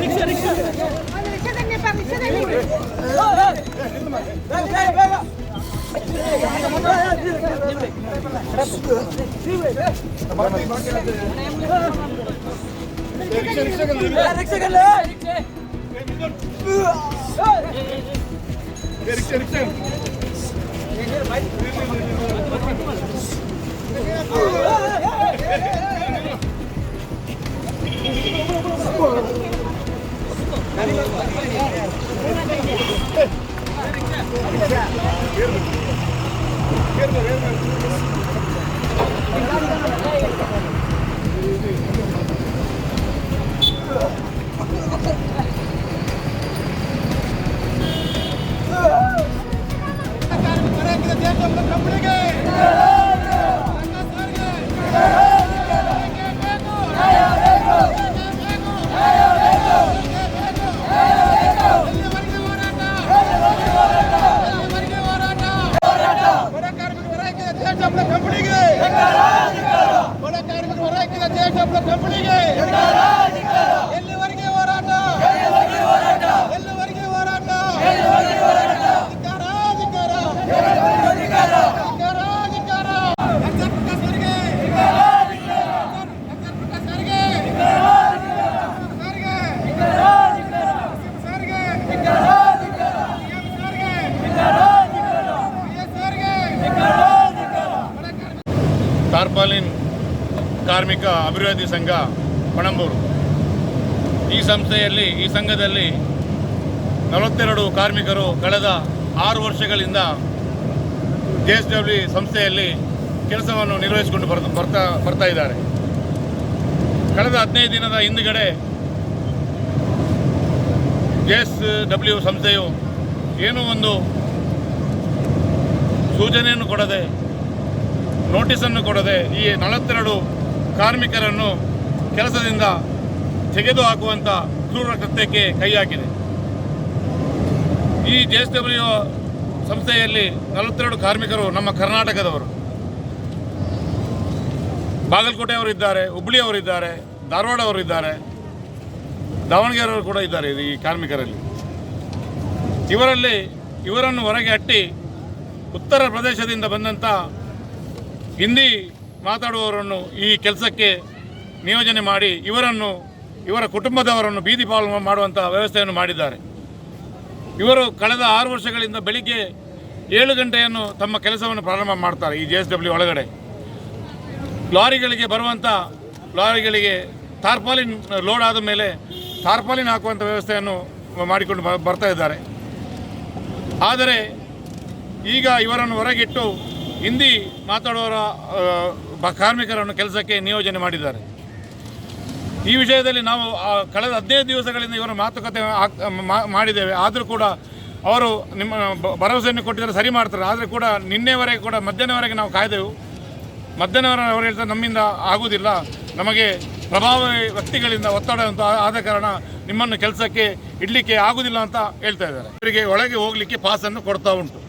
Rickshaw rickshaw rickshaw ರಿಕ್ಷೆ Gel gel gel. ದೇಶಪ್ಪ ಕಾರ್ಮಿಕ ಅಭಿವೃದ್ಧಿ ಸಂಘ ಪಣಂಬೂರು. ಈ ಸಂಸ್ಥೆಯಲ್ಲಿ, ಈ ಸಂಘದಲ್ಲಿ ನಲವತ್ತೆರಡು ಕಾರ್ಮಿಕರು ಕಳೆದ ಆರು ವರ್ಷಗಳಿಂದ ಜೆ ಎಸ್ ಡಬ್ಲ್ಯೂ ಸಂಸ್ಥೆಯಲ್ಲಿ ಕೆಲಸವನ್ನು ನಿರ್ವಹಿಸಿಕೊಂಡು ಬರ್ತಾ ಬರ್ತಾ ಬರ್ತಾ ಇದ್ದಾರೆ. ಕಳೆದ ಹದಿನೈದು ದಿನದ ಹಿಂದುಗಡೆ ಜೆ ಎಸ್ ಡಬ್ಲ್ಯೂ ಸಂಸ್ಥೆಯು ಏನೋ ಒಂದು ಸೂಚನೆಯನ್ನು ಕೊಡದೆ, ನೋಟಿಸನ್ನು ಕೊಡದೆ ಈ ನಲವತ್ತೆರಡು ಕಾರ್ಮಿಕರನ್ನು ಕೆಲಸದಿಂದ ತೆಗೆದುಹಾಕುವಂಥ ಕ್ರೂರ ಕೃತ್ಯಕ್ಕೆ ಕೈ ಈ ಜೆ ಎಸ್ ಡಬ್ಲ್ಯೂ ಸಂಸ್ಥೆಯಲ್ಲಿ ನಲವತ್ತೆರಡು ಕಾರ್ಮಿಕರು ನಮ್ಮ ಕರ್ನಾಟಕದವರು. ಬಾಗಲಕೋಟೆಯವರಿದ್ದಾರೆ ಹುಬ್ಬಳ್ಳಿಯವರಿದ್ದಾರೆ ಧಾರವಾಡವರಿದ್ದಾರೆ, ದಾವಣಗೆರೆಯವರು ಕೂಡ ಇದ್ದಾರೆ ಈ ಕಾರ್ಮಿಕರಲ್ಲಿ. ಇವರಲ್ಲಿ ಇವರನ್ನು ಹೊರಗೆ ಅಟ್ಟಿ ಉತ್ತರ ಪ್ರದೇಶದಿಂದ ಬಂದಂಥ ಹಿಂದಿ ಮಾತಾಡುವವರನ್ನು ಈ ಕೆಲಸಕ್ಕೆ ನಿಯೋಜನೆ ಮಾಡಿ ಇವರನ್ನು, ಇವರ ಕುಟುಂಬದವರನ್ನು ಬೀದಿ ಪಾಲು ಮಾಡುವಂಥ ವ್ಯವಸ್ಥೆಯನ್ನು ಮಾಡಿದ್ದಾರೆ. ಇವರು ಕಳೆದ ಆರು ವರ್ಷಗಳಿಂದ ಬೆಳಿಗ್ಗೆ ಏಳು ಗಂಟೆಯನ್ನು ತಮ್ಮ ಕೆಲಸವನ್ನು ಪ್ರಾರಂಭ ಮಾಡ್ತಾರೆ ಈ ಜೆ ಎಸ್ ಡಬ್ಲ್ಯೂ ಒಳಗಡೆ. ಲಾರಿಗಳಿಗೆ ಬರುವಂಥ ಲಾರಿಗಳಿಗೆ ತಾರ್ಪಾಲಿನ್ ಲೋಡ್ ಆದ ಮೇಲೆ ತಾರ್ಪಾಲಿನ್ ಹಾಕುವಂಥ ವ್ಯವಸ್ಥೆಯನ್ನು ಮಾಡಿಕೊಂಡು ಬರ್ತಾ ಇದ್ದಾರೆ. ಆದರೆ ಈಗ ಇವರನ್ನು ಹೊರಗಿಟ್ಟು ಹಿಂದಿ ಮಾತಾಡುವವರ ಕಾರ್ಮಿಕರನ್ನು ಕೆಲಸಕ್ಕೆ ನಿಯೋಜನೆ ಮಾಡಿದ್ದಾರೆ. ಈ ವಿಷಯದಲ್ಲಿ ನಾವು ಕಳೆದ ಹದಿನೈದು ದಿವಸಗಳಿಂದ ಇವರ ಮಾತುಕತೆ ಮಾಡಿದ್ದೇವೆ. ಆದರೂ ಕೂಡ ಅವರು ನಿಮ್ಮ ಭರವಸೆಯನ್ನು ಕೊಟ್ಟಿದ್ದಾರೆ, ಸರಿ ಮಾಡ್ತಾರೆ. ಆದರೆ ಕೂಡ ನಿನ್ನೆವರೆಗೆ ಕೂಡ, ಮಧ್ಯಾಹ್ನವರೆಗೆ ನಾವು ಕಾಯ್ದೆವು. ಮಧ್ಯಾಹ್ನವರೆಗೆ ಅವರು ಹೇಳ್ತಾರೆ ನಮ್ಮಿಂದ ಆಗುವುದಿಲ್ಲ. ನಮಗೆ ಪ್ರಭಾವಿ ವ್ಯಕ್ತಿಗಳಿಂದ ಒತ್ತಡ ಅಂತ ಆದ ಕಾರಣ ನಿಮ್ಮನ್ನು ಕೆಲಸಕ್ಕೆ ಇಡಲಿಕ್ಕೆ ಆಗುವುದಿಲ್ಲ ಅಂತ ಹೇಳ್ತಾ ಇದ್ದಾರೆ. ಇವರಿಗೆ ಒಳಗೆ ಹೋಗಲಿಕ್ಕೆ ಪಾಸನ್ನು ಕೊಡ್ತಾ ಉಂಟು.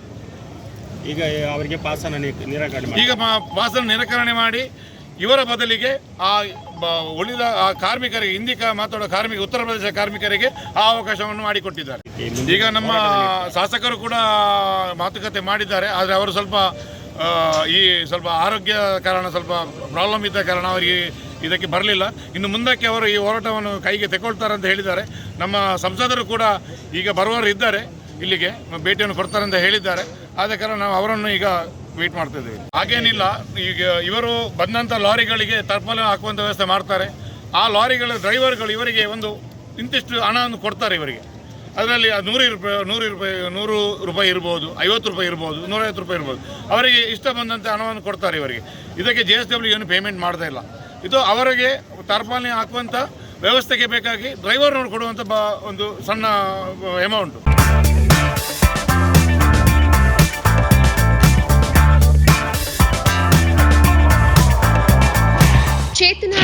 ಈಗ ಅವರಿಗೆ ಪಾಸನ ನಿರಾಕರಣೆ ಮಾಡಿ. ಈಗ ಮಾ- ಪಾಸನ್ನು ನಿರಾಕರಣೆ ಮಾಡಿ ಇವರ ಬದಲಿಗೆ ಆ ಉಳಿದ ಆ ಕಾರ್ಮಿಕರಿಗೆ ಹಿಂದಿ ಮಾತಾಡೋ ಕಾರ್ಮಿಕ ಉತ್ತರ ಪ್ರದೇಶ ಕಾರ್ಮಿಕರಿಗೆ ಆ ಅವಕಾಶವನ್ನು ಮಾಡಿಕೊಟ್ಟಿದ್ದಾರೆ. ಈಗ ನಮ್ಮ ಶಾಸಕರು ಕೂಡ ಮಾತುಕತೆ ಮಾಡಿದ್ದಾರೆ ಆದರೆ ಅವರು ಸ್ವಲ್ಪ ಈ ಸ್ವಲ್ಪ ಆರೋಗ್ಯ ಕಾರಣ ಸ್ವಲ್ಪ ಪ್ರಾಬ್ಲಮ್ ಇದ್ದ ಕಾರಣ ಅವರಿಗೆ ಇದಕ್ಕೆ ಬರಲಿಲ್ಲ. ಇನ್ನು ಮುಂದಕ್ಕೆ ಅವರು ಈ ಹೋರಾಟವನ್ನು ಕೈಗೆ ತೆಗೊಳ್ತಾರೆ ಅಂತ ಹೇಳಿದ್ದಾರೆ. ನಮ್ಮ ಸಂಸದರು ಕೂಡ ಈಗ ಬರುವವರು ಇದ್ದಾರೆ ಇಲ್ಲಿಗೆ ಭೇಟಿಯನ್ನು ಕೊಡ್ತಾರೆ ಅಂತ ಹೇಳಿದ್ದಾರೆ. ಆದ ಕಾರಣ ನಾವು ಅವರನ್ನು ಈಗ ವೇಟ್ ಮಾಡ್ತಾ ಇದ್ದೀವಿ ಹಾಗೇನಿಲ್ಲ, ಈಗ ಇವರು ಬಂದಂಥ ಲಾರಿಗಳಿಗೆ ತರ್ಪಲ ಹಾಕುವಂಥ ವ್ಯವಸ್ಥೆ ಮಾಡ್ತಾರೆ. ಆ ಲಾರಿಗಳ ಡ್ರೈವರ್ಗಳು ಇವರಿಗೆ ಒಂದು ಇಂತಿಷ್ಟು ಹಣವನ್ನು ಕೊಡ್ತಾರೆ ಇವರಿಗೆ. ಅದರಲ್ಲಿ ನೂರು ರೂಪಾಯಿ ನೂರು ರೂಪಾಯಿ ನೂರು ರೂಪಾಯಿ ಇರ್ಬೋದು, ಐವತ್ತು ರೂಪಾಯಿ ಇರ್ಬೋದು, ನೂರೈವತ್ತು ರೂಪಾಯಿ ಇರ್ಬೋದು. ಅವರಿಗೆ ಇಷ್ಟ ಬಂದಂಥ ಹಣವನ್ನು ಕೊಡ್ತಾರೆ ಇವರಿಗೆ. ಇದಕ್ಕೆ ಜಿ ಎಸ್ ಡಬ್ಲ್ಯೂ ಏನು ಪೇಮೆಂಟ್ ಮಾಡ್ತಾ ಇಲ್ಲ. ಇದು ಅವರಿಗೆ ತಾರ್ಪಾಲಿ ಹಾಕುವಂಥ ವ್ಯವಸ್ಥೆಗೆ ಬೇಕಾಗಿ ಡ್ರೈವರ್ನವ್ರು ಕೊಡುವಂಥ ಬ, ಒಂದು ಸಣ್ಣ ಅಮೌಂಟು